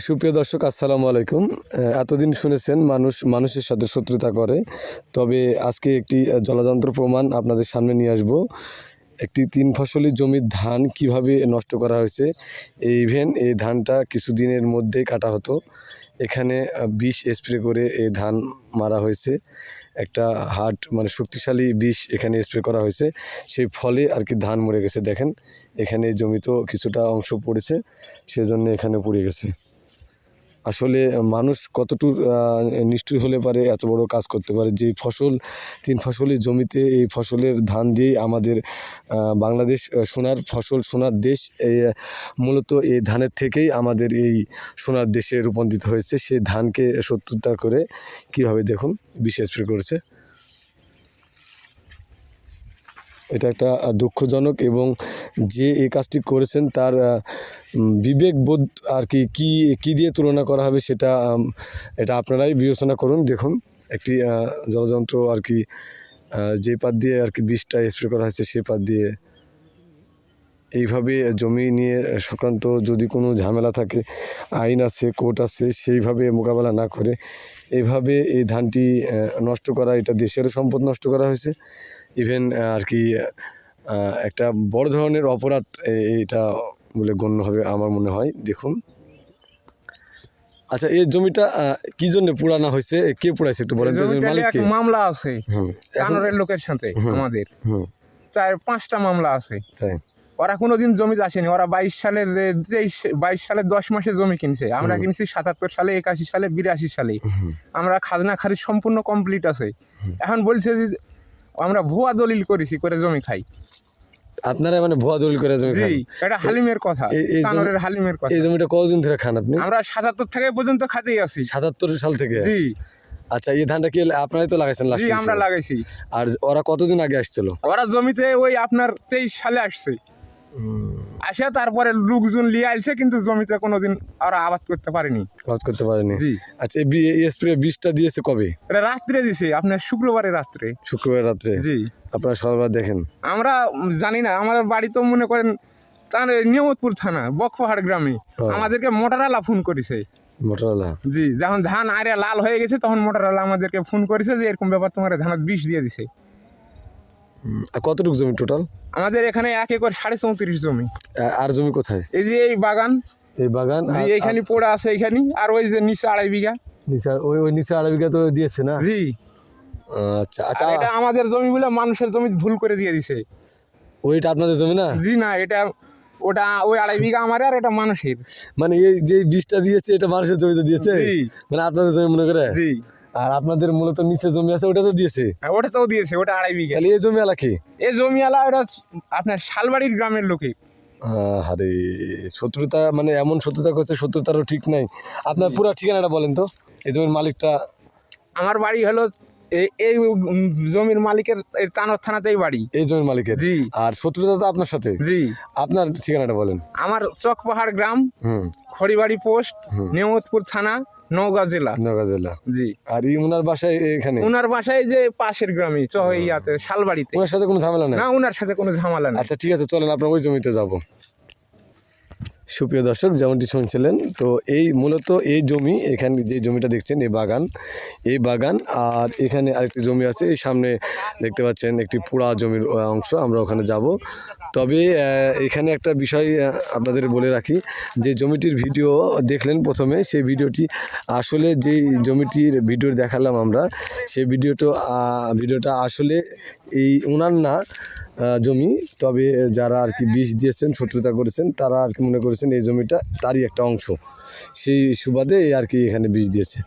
সুপ্রিয় দর্শক, আসসালামু আলাইকুম। এতদিন শুনেছেন মানুষ, মানুষের সাথে শত্রুতা করে। তবে আজকে একটি জলযন্ত্র প্রমাণ আপনাদের সামনে নিয়ে আসব। একটি তিন ফসলি জমির ধান কীভাবে নষ্ট করা হয়েছে। এই ইভেন এই ধানটা কিছুদিনের মধ্যেই কাটা হতো। এখানে বিষ স্প্রে করে এই ধান মারা হয়েছে। একটা হার্ট মানে শক্তিশালী বিষ এখানে স্প্রে করা হয়েছে। সেই ফলে আর কি ধান মরে গেছে, দেখেন। এখানে জমিতেও কিছুটা অংশ পড়েছে, সেজন্য এখানে পড়ে গেছে। আসলে মানুষ কতটুকু নিষ্ঠুর হলে পারে, এত বড় কাজ করতে পারে। যে ফসল, তিন ফসলের জমিতে এই ফসলের ধান দিয়েই আমাদের বাংলাদেশ সোনার ফসল, সোনার দেশ মূলত এই ধানের থেকেই আমাদের এই সোনার দেশে রূপান্তরিত হয়েছে। সেই ধানকে শত্রুতা করে কীভাবে দেখুন, বিষ স্প্রে করেছে। এটা একটা দুঃখজনক এবং যে এই কাজটি করেছেন তার বিবেকবোধ আর কি কি কি দিয়ে তুলনা করা হবে সেটা এটা আপনারাই বিবেচনা করুন। দেখুন, একটি জলযন্ত্র আর কি যে পাত দিয়ে আর কি বিষটা স্প্রে করা হয়েছে সেই পাত দিয়ে এইভাবে জমি নিয়ে সংক্রান্ত যদি কোনো ঝামেলা থাকে, আইন আছে, কোর্ট আছে, সেইভাবে মোকাবেলা না করে এইভাবে এই ধানটি নষ্ট করা, এটা দেশেরও সম্পদ নষ্ট করা হয়েছে। ইভেন আর কি একটা বড় ধরনের অপরাধ এটা বলে গণ্য হবে আমার মনে হয়। দেখুন। আচ্ছা এই জমিটা কি জন্য পুরানো হয়েছে? কে পুরাইছে একটু বলেন তো মালিক মামলা আছে কানোরের লোকের সাথে আমাদের। হুম। চার পাঁচটা মামলা আছে। তাই। ওরা কোনোদিন জমি আসেনি ওরা বাইশ সালের তেইশ বাইশ সালের দশ মাসে জমি কিনছে। আমরা। কিনছি সাতাত্তর সালে একাশি সালে বিরাশি সালে। আমরা খাজনা খারিজ সম্পূর্ণ কমপ্লিট আছে। এখন বলছে যে আমরা ভুয়া দলিল করেছি করে জমি খাই। আপনারা মানে ভুয়া দলিল করে জমি জি এটা হালিমের কথা কানোরের হালিমের কথা। এই জমিটা কতদিন ধরে খান আপনি? আমরা সাতাত্তর থেকে পর্যন্ত খাতেই আছি। সাতাত্তর সাল থেকে? জি। আচ্ছা এই ধানটা কি আপনারাই তো লাগাইছেন জি আমরা লাগাইছি। আর ওরা কতদিন আগে আসছিল? ওরা জমিতে ওই আপনার তেইশ সালে আসছে। আসে তারপরে লোকজন নিয়ে আসছে কিন্তু জমিতে কোনোদিন আর আবাদ করতে পারেনি। আবাদ করতে পারেনি। জি। আচ্ছা স্প্রে বীজটা দিয়েছে কবে? এটা রাত্রে দিছে আপনার শুক্রবারে রাত্রে। শুক্রবার রাত্রে? জি। আপনারা সবাই দেখেন। আমরা জানি না আমার বাড়ি তো মনে করেন তার নিয়মতপুর থানা বকপাহাড় গ্রামে। আমাদেরকে মোটরওয়ালা ফোন করেছে। মোটরওয়ালা? জি যখন ধান আরে লাল হয়ে গেছে তখন মোটরওয়ালা আমাদেরকে ফোন করেছে যে এরকম ব্যাপার তোমার ধানের বিষ দিয়ে দিছে। কতটুকু জমি টোটাল আমাদের এখানে এক একর সাড়ে চৌত্রিশ জমি। আর জমি কোথায়? এই যে এই বাগান এই বাগান এইখানে পড়ে আছে এইখানে আর ওই যে নিচে আড়াই বিঘা। নিচে ওই ওই নিচে আড়াই বিঘা তো দিয়েছে না? জি। আচ্ছা আচ্ছা। এটা আমাদের জমি বলে মানুষের জমি ভুল করে দিয়ে দিছে। ওইটা আপনাদের জমি না? জি না এটা ওটা ওই আড়াই বিঘা আমার আর এটা মানুষের। মানে এই যে বীজটা দিয়েছে এটা মানুষের জমিতে দিয়েছে? মানে আপনাদের জমি মনে করে? জি। আর আপনাদের মূলত নিচে জমি আছে ওটা তো দিয়েছে। হ্যাঁ, ওটা তো দিয়েছে ওটা আড়াই বিঘা। তাহলে এই জমি আলা কি? এই জমিওয়ালা ওটা আপনার শালবাড়ির গ্রামের লোকে। আরে শত্রুতা মানে এমন শত্রুতা করছে শত্রুতারও ঠিক নাই। আপনার পুরো ঠিকানাটা বলেন তো এই জমির মালিকটা। আমার বাড়ি হলো এই- জমির মালিকের এই তানোর থানাতেই বাড়ি। এই জমির মালিকের? জি। আর শত্রুতা তো আপনার সাথে? জি। আপনার ঠিকানাটা বলেন। আমার চকপাহাড় গ্রাম হুম। খড়িবাড়ি পোস্ট। নেমতপুর থানা নওগাঁ জেলা। নওগাঁ জেলা। জি। আর ই উনার বাসায় এখানে? উনার বাসায় যে পাশের গ্রামে চ ইয়াতে শালবাড়িতে। ওনার সাথে কোনো ঝামেলা নেই? না ওনার সাথে কোনো ঝামেলা নেই। আচ্ছা ঠিক আছে চলেন আপনার ওই জমিতে যাব। সুপ্রিয় দর্শক, যেমনটি শুনছিলেন, তো এই মূলত এই জমি, এখানে যে জমিটা দেখছেন, এই বাগান এই বাগান, আর এখানে আরেকটি জমি আছে, এই সামনে দেখতে পাচ্ছেন একটি পুরা জমির অংশ, আমরা ওখানে যাব। তবে এখানে একটা বিষয় আপনাদের বলে রাখি, যে জমিটির ভিডিও দেখলেন প্রথমে, সেই ভিডিওটি আসলে যেই জমিটির ভিডিও দেখালাম আমরা, সেই ভিডিওটা ভিডিওটা আসলে এই ওনার না জমি। তবে যারা আর কি বিষ দিয়েছেন, শত্রুতা করেছেন, তারা আর কি মনে করেছেন এই জমিটা তারই একটা অংশ। সেই সুবাদে আর কি এখানে বিষ দিয়েছে।